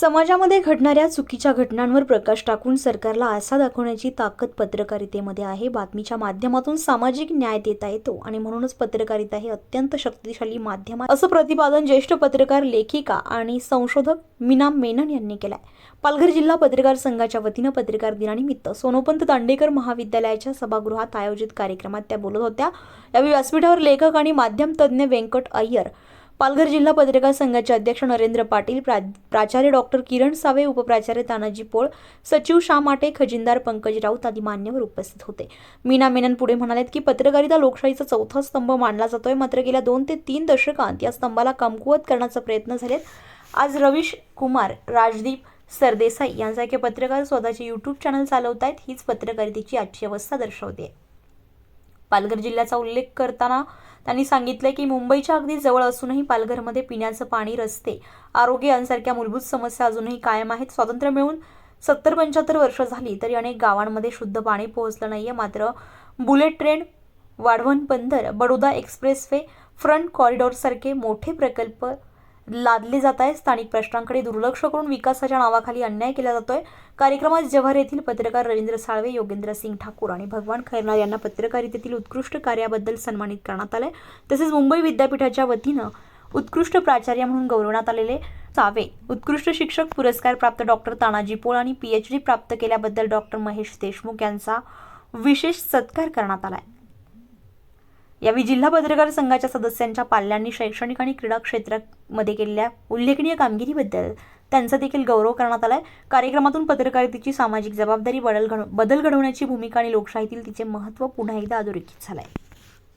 समाजामध्ये घडणाऱ्या चुकीच्या घटनांवर प्रकाश टाकून सरकारला आसा दाखवण्याची ताकद पत्रकारितेमध्ये आहे. बातमीच्या माध्यमातून सामाजिक न्याय देता येतो आणि म्हणूनच पत्रकारिता हे अत्यंत शक्तिशाली माध्यम आहे. असं प्रतिपादन ज्येष्ठ पत्रकार लेखिका आणि संशोधक मीना मेनन यांनी केलंय. पालघर जिल्हा पत्रकार संघाच्या वतीनं पत्रकार दिनानिमित्त सोनोपंत दांडेकर महाविद्यालयाच्या सभागृहात आयोजित कार्यक्रमात त्या बोलत होत्या. यावेळी व्यासपीठावर लेखक आणि माध्यम तज्ज्ञ व्यंकट अय्यर पालघर जिल्हा पत्रकार संघाचे अध्यक्ष नरेंद्र पाटील प्रा प्राचार्य डॉक्टर किरण सावे उपप्राचार्य तानाजी पोळ सचिव श्याम माटे खजिनदार पंकज राऊत आदी मान्यवर उपस्थित होते. मीना मेनन पुढे म्हणालेत की पत्रकारिता लोकशाहीचा चौथा स्तंभ मानला जातोय. मात्र गेल्या दोन ते तीन दशकांत या स्तंभाला कमकुवत करण्याचा प्रयत्न झालेत. आज रवीश कुमार राजदीप सरदेसाई यांसारखे पत्रकार स्वतःचे यूट्यूब चॅनल चालवत आहेत हीच पत्रकारितेची आजची अवस्था दर्शवते. पालघर जिल्ह्याचा उल्लेख करताना त्यांनी सांगितले की मुंबईच्या अगदी जवळ असूनही पालघरमध्ये पिण्याचं पाणी रस्ते आरोग्य यांसारख्या मूलभूत समस्या अजूनही कायम आहेत. स्वातंत्र्य मिळून सत्तर पंच्याहत्तर वर्ष झाली तरी अनेक गावांमध्ये शुद्ध पाणी पोहोचलं नाहीये. मात्र बुलेट ट्रेन वाढवण बंदर बडोदा एक्सप्रेसवे फ्रंट कॉरिडॉरसारखे मोठे प्रकल्प लादले जात आहे. स्थानिक प्रश्नांकडे दुर्लक्ष करून विकासाच्या नावाखाली अन्याय केला जातोय. कार्यक्रमात जव्हार येथील पत्रकार रवींद्र साळवे योगेंद्र सिंग ठाकूर आणि भगवान खैरनार यांना पत्रकारितेतील उत्कृष्ट कार्याबद्दल सन्मानित करण्यात आलंय. तसेच मुंबई विद्यापीठाच्या वतीनं उत्कृष्ट प्राचार्य म्हणून गौरवण्यात आलेले सावे उत्कृष्ट शिक्षक पुरस्कार प्राप्त डॉक्टर तानाजी पोळ आणि पीएचडी प्राप्त केल्याबद्दल डॉक्टर महेश देशमुख यांचा विशेष सत्कार करण्यात आलाय. यावेळी जिल्हा पत्रकार संघाच्या सदस्यांच्या पाल्यांनी शैक्षणिक आणि क्रीडा क्षेत्रामध्ये केलेल्या उल्लेखनीय कामगिरीबद्दल त्यांचा देखील गौरव करण्यात आलाय. कार्यक्रमातून पत्रकारितेची सामाजिक जबाबदारी बदल घड बदल घडवण्याची भूमिका आणि लोकशाहीतील तिचे महत्त्व पुन्हा एकदा अधोरेखित आहे